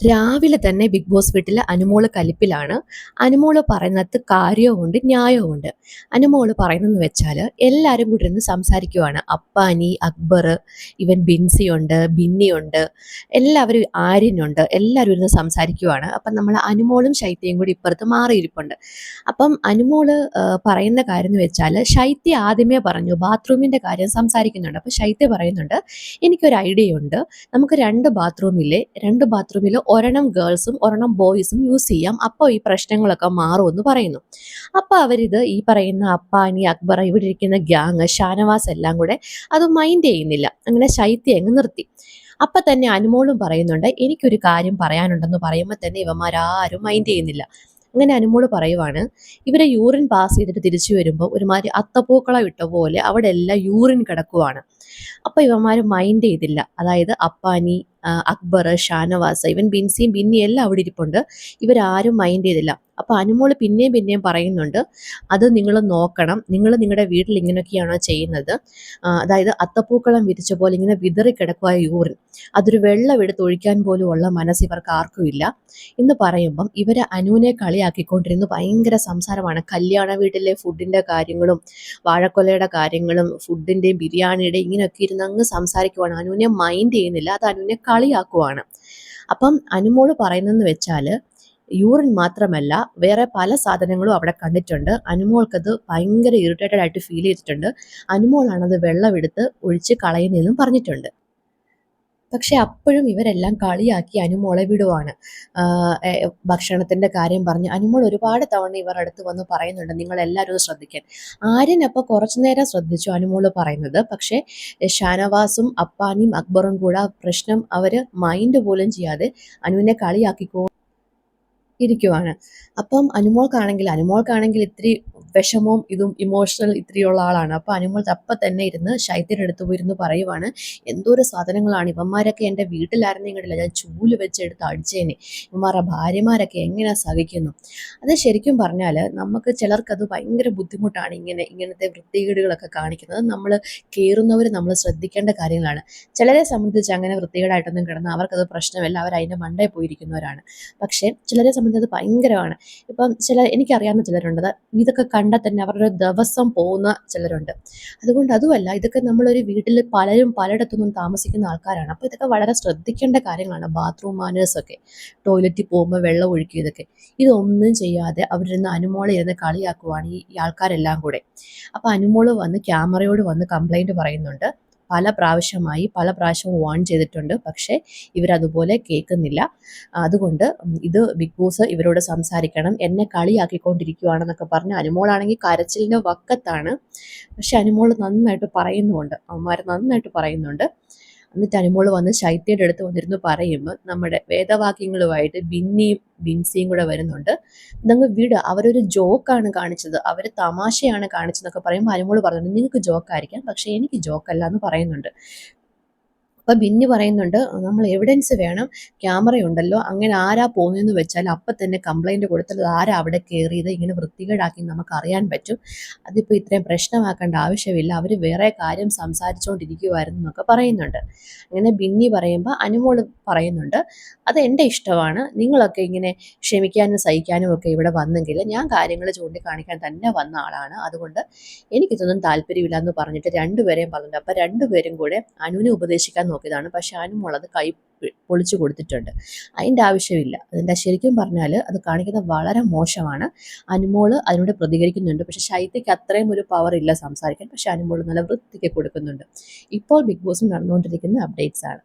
രാവിലെ തന്നെ big boss വീട്ടിൽ അനുമോൾ കലിപ്പിലാണ്. അനുമോൾ പറയുന്നത് കാര്യവുമുണ്ട് ന്യായവുമുണ്ട്. അനുമോൾ പറയുന്നതെന്ന് വെച്ചാൽ എല്ലാവരും കൂടി ഇരുന്ന് സംസാരിക്കുവാണ്. അപ്പാനി അക്ബർ ഇവൻ ബിൻസിയുണ്ട് ബിന്നിയുണ്ട് എല്ലാവരും ആര്യനുണ്ട് എല്ലാവരും ഇരുന്ന് സംസാരിക്കുവാണ്. അപ്പം നമ്മൾ അനുമോളും ശൈത്യയും കൂടി ഇപ്പുറത്ത് മാറിയിരിപ്പുണ്ട്. അപ്പം അനുമോൾ പറയുന്ന കാര്യം എന്ന് വെച്ചാൽ ശൈത്യ ആദ്യമേ പറഞ്ഞു ബാത്റൂമിന്റെ കാര്യം സംസാരിക്കുന്നുണ്ട്. അപ്പോൾ ശൈത്യ പറയുന്നുണ്ട് എനിക്കൊരു ഐഡിയ ഉണ്ട്. നമുക്ക് രണ്ട് ബാത്റൂമിലെ രണ്ട് ബാത്റൂമിൽ ഒരെണ്ണം ഗേൾസും ഒരെണ്ണം ബോയ്സും യൂസ് ചെയ്യാം. അപ്പോൾ ഈ പ്രശ്നങ്ങളൊക്കെ മാറുമെന്ന് പറയുന്നു. അപ്പോൾ അവരിത് ഈ പറയുന്ന അപ്പാനി അക്ബർ ഇവിടെ ഇരിക്കുന്ന ഗ്യാങ് ഷാനവാസ് എല്ലാം കൂടെ അത് മൈൻഡ് ചെയ്യുന്നില്ല. അങ്ങനെ ശൈത്യം അങ്ങ് നിർത്തി. അപ്പം തന്നെ അനുമോളും പറയുന്നുണ്ട് എനിക്കൊരു കാര്യം പറയാനുണ്ടെന്ന് പറയുമ്പോൾ തന്നെ ഇവന്മാരാരും മൈൻഡ് ചെയ്യുന്നില്ല. അങ്ങനെ അനുമോൾ പറയുവാണ് ഇവരെ യൂറിൻ പാസ് ചെയ്തിട്ട് തിരിച്ചു വരുമ്പോൾ ഒരുമാതിരി അത്തപ്പൂക്കള വിട്ട പോലെ അവിടെ എല്ലാം യൂറിൻ കിടക്കുവാണ്. അപ്പോൾ ഇവന്മാർ മൈൻഡ് ചെയ്തില്ല. അതായത് അപ്പാനി അക്ബർ ഷാനവാസ് ഇവൻ ബിൻസിയും ബിന്നിയും എല്ലാം അവിടെ ഇരിപ്പുണ്ട്. ഇവരാരും മൈൻഡ് ചെയ്തില്ല. അപ്പോൾ അനുമോൾ പിന്നെയും പിന്നെയും പറയുന്നുണ്ട് അത് നിങ്ങൾ നോക്കണം. നിങ്ങൾ നിങ്ങളുടെ വീട്ടിൽ ഇങ്ങനെയൊക്കെയാണോ ചെയ്യുന്നത്? അതായത് അത്തപ്പൂക്കളം വിരിച്ച പോലെ ഇങ്ങനെ വിതറി കിടക്കുക യൂറിൻ അതൊരു വെള്ളം എടുത്ത് ഒഴിക്കാൻ പോലും ഉള്ള മനസ്സ് ഇവർക്ക് ആർക്കും ഇല്ല. എന്ന് പറയുമ്പം ഇവരെ അനുവിനെ കളിയാക്കിക്കൊണ്ടിരുന്നു ഭയങ്കര സംസാരമാണ്. കല്യാണ വീട്ടിലെ ഫുഡിന്റെ കാര്യങ്ങളും വാഴക്കൊലയുടെ കാര്യങ്ങളും ഫുഡിന്റെയും ബിരിയാണിയുടെയും ഇങ്ങനെയൊക്കെ ഇരുന്ന് അങ്ങ് സംസാരിക്കുവാണ്. അനുവിനെ മൈൻഡ് ചെയ്യുന്നില്ല. അത് അനുവിനെ കളിയാക്കുവാണ്. അപ്പം അനുമോൾ പറയുന്നതെന്ന് വെച്ചാൽ യൂറിൻ മാത്രമല്ല വേറെ പല സാധനങ്ങളും അവിടെ കണ്ടിട്ടുണ്ട്. അനുമോൾക്കത് ഭയങ്കര ഇറിറ്റേറ്റഡ് ആയിട്ട് ഫീൽ ചെയ്തിട്ടുണ്ട്. അനുമോളാണത് വെള്ളമെടുത്ത് ഒഴിച്ച് കളയുന്നതെന്നും പറഞ്ഞിട്ടുണ്ട്. പക്ഷെ അപ്പോഴും ഇവരെല്ലാം കളിയാക്കി അനുമോളെ വിടുവാണ്. ഭക്ഷണത്തിന്റെ കാര്യം പറഞ്ഞ് അനുമോൾ ഒരുപാട് തവണ ഇവർ അടുത്ത് വന്ന് പറയുന്നുണ്ട് നിങ്ങൾ എല്ലാവരും ശ്രദ്ധിക്കാൻ. ആര്യൻ അപ്പോൾ കുറച്ചു നേരം ശ്രദ്ധിച്ചു അനുമോൾ പറയുന്നത്. പക്ഷേ ഷാനവാസും അപ്പാനിയും അക്ബറും കൂടെ പ്രശ്നം അവർ മൈൻഡ് പോലും ചെയ്യാതെ അനുവിനെ കളിയാക്കിക്കോ ഇരിക്കുവാണ്. അപ്പം അനുമോൾക്കാണെങ്കിൽ അനുമോൾക്കാണെങ്കിൽ ഇത്തിരി വിഷമവും ഇതും ഇമോഷണൽ ഇത്രയുള്ള ആളാണ്. അപ്പോൾ അനുമോൾ അപ്പം തന്നെ ഇരുന്ന് ശൈത്യന്റെ അടുത്ത് പോയിരുന്ന് പറയുവാണ് എന്തോരം സാധനങ്ങളാണ് ഇവന്മാരൊക്കെ എന്റെ വീട്ടിലായിരുന്നെങ്കിലല്ല ഞാൻ ചൂൽ വെച്ചെടുത്ത് അടിച്ചേനെ. ഇവന്മാരുടെ ഭാര്യമാരൊക്കെ എങ്ങനെ സഹിക്കുന്നു? അത് ശരിക്കും പറഞ്ഞാൽ നമുക്ക് ചിലർക്കത് ഭയങ്കര ബുദ്ധിമുട്ടാണ് ഇങ്ങനെ ഇങ്ങനത്തെ വൃത്തികേടുകളൊക്കെ കാണിക്കുന്നത്. നമ്മൾ കയറുന്നവർ നമ്മൾ ശ്രദ്ധിക്കേണ്ട കാര്യങ്ങളാണ്. ചിലരെ സംബന്ധിച്ച് അങ്ങനെ വൃത്തികേടായിട്ടൊന്നും കിടന്നാൽ അവർക്കത് പ്രശ്നമല്ല. അവർ അതിന്റെ മണ്ടേ പോയിരിക്കുന്നവരാണ്. പക്ഷേ ചിലരെ സംബന്ധിച്ച് അത് ഭയങ്കരമാണ്. ഇപ്പം ചില എനിക്കറിയാവുന്ന ചിലരുണ്ട്. ഇതൊക്കെ കണ്ടാൽ തന്നെ അവരുടെ ദിവസം പോകുന്ന ചിലരുണ്ട്. അതുകൊണ്ട് അതുമല്ല ഇതൊക്കെ നമ്മളൊരു വീട്ടിൽ പലരും പലയിടത്തുനിന്നും താമസിക്കുന്ന ആൾക്കാരാണ്. അപ്പോൾ ഇതൊക്കെ വളരെ ശ്രദ്ധിക്കേണ്ട കാര്യങ്ങളാണ്. ബാത്റൂം മാനേഴ്സൊക്കെ ടോയ്ലറ്റിൽ പോകുമ്പോൾ വെള്ളം ഒഴുക്കി ഇതൊക്കെ. ഇതൊന്നും ചെയ്യാതെ അവരിന്ന് അനുമോളെ ഇരുന്ന് കളിയാക്കുവാണ് ഈ ആൾക്കാരെല്ലാം കൂടെ. അപ്പോൾ അനുമോൾ വന്ന് ക്യാമറയോട് വന്ന് കംപ്ലൈന്റ് പറയുന്നുണ്ട്. പല പ്രാവശ്യമായി പല പ്രാവശ്യം വാൺ ചെയ്തിട്ടുണ്ട്. പക്ഷേ ഇവരതുപോലെ കേൾക്കുന്നില്ല. അതുകൊണ്ട് ഇത് ബിഗ് ബോസ് ഇവരോട് സംസാരിക്കണം. എന്നെ കളിയാക്കിക്കൊണ്ടിരിക്കുകയാണെന്നൊക്കെ പറഞ്ഞ് അനുമോളാണെങ്കിൽ കരച്ചിലിന്റെ വക്കത്താണ്. പക്ഷെ അനുമോൾ നന്നായിട്ട് പറയുന്നുമുണ്ട്. അവന്മാർ നന്നായിട്ട് പറയുന്നുണ്ട്. എന്നിട്ട് അനുമോൾ വന്ന് ശൈത്യയുടെ അടുത്ത് വന്നിരുന്ന് പറയുമ്പോൾ നമ്മുടെ വേദവാക്യങ്ങളുമായിട്ട് ബിന്നിയും ബിൻസിയും കൂടെ വരുന്നുണ്ട്. നിങ്ങൾ വിട് അവരൊരു ജോക്കാണ് കാണിച്ചത്. അവർ തമാശയാണ് കാണിച്ചതെന്നൊക്കെ പറയുമ്പോൾ അനുമോൾ പറയുന്നുണ്ട് നിങ്ങൾക്ക് ജോക്കായിരിക്കാം പക്ഷേ എനിക്ക് ജോക്കല്ല എന്ന് പറയുന്നുണ്ട്. അപ്പം ബിന്നി പറയുന്നുണ്ട് നമ്മൾ എവിഡൻസ് വേണം ക്യാമറ ഉണ്ടല്ലോ അങ്ങനെ ആരാ പോകുന്നതെന്ന് വെച്ചാൽ അപ്പം തന്നെ കംപ്ലൈന്റ് കൊടുത്താൽ ആരാ അവിടെ കയറിയത് ഇങ്ങനെ വൃത്തികേടാക്കി നമുക്ക് അറിയാൻ പറ്റും. അതിപ്പോൾ ഇത്രയും പ്രശ്നമാക്കേണ്ട ആവശ്യമില്ല അവർ വേറെ കാര്യം സംസാരിച്ചുകൊണ്ടിരിക്കുമായിരുന്നു എന്നൊക്കെ പറയുന്നുണ്ട്. അങ്ങനെ ബിന്നി പറയുമ്പോൾ അനുമോൾ പറയുന്നുണ്ട് അത് എന്റെ ഇഷ്ടമാണ് നിങ്ങളൊക്കെ ഇങ്ങനെ ക്ഷമിക്കാനും സഹിക്കാനും ഒക്കെ ഇവിടെ വന്നെങ്കിൽ ഞാൻ കാര്യങ്ങൾ ചൂണ്ടിക്കാണിക്കാൻ തന്നെ വന്ന ആളാണ്. അതുകൊണ്ട് എനിക്കിതൊന്നും താല്പര്യമില്ല എന്ന് പറഞ്ഞിട്ട് രണ്ടുപേരെയും പറഞ്ഞിട്ടുണ്ട്. അപ്പം രണ്ടുപേരും കൂടെ അനുവിനെ ഉപദേശിക്കാൻ നോക്കിയതാണ് പക്ഷെ അതിന് അത് കൈ പൊളിച്ചു കൊടുത്തിട്ടുണ്ട്. അതിന്റെ ആവശ്യമില്ല. അതിന്റെ ശരിക്കും പറഞ്ഞാൽ അത് കാണിക്കുന്നത് വളരെ മോശമാണ്. അനുമോൾ അതിനോട് പ്രതികരിക്കുന്നുണ്ട്. പക്ഷെ ശൈത്യക്ക് അത്രയും ഒരു പവർ ഇല്ല സംസാരിക്കാൻ. പക്ഷെ അനുമോൾ നല്ല വൃത്തിക്ക് കൊടുക്കുന്നുണ്ട്. ഇപ്പോൾ ബിഗ് ബോസ് നടന്നുകൊണ്ടിരിക്കുന്ന അപ്ഡേറ്റ്സ് ആണ്.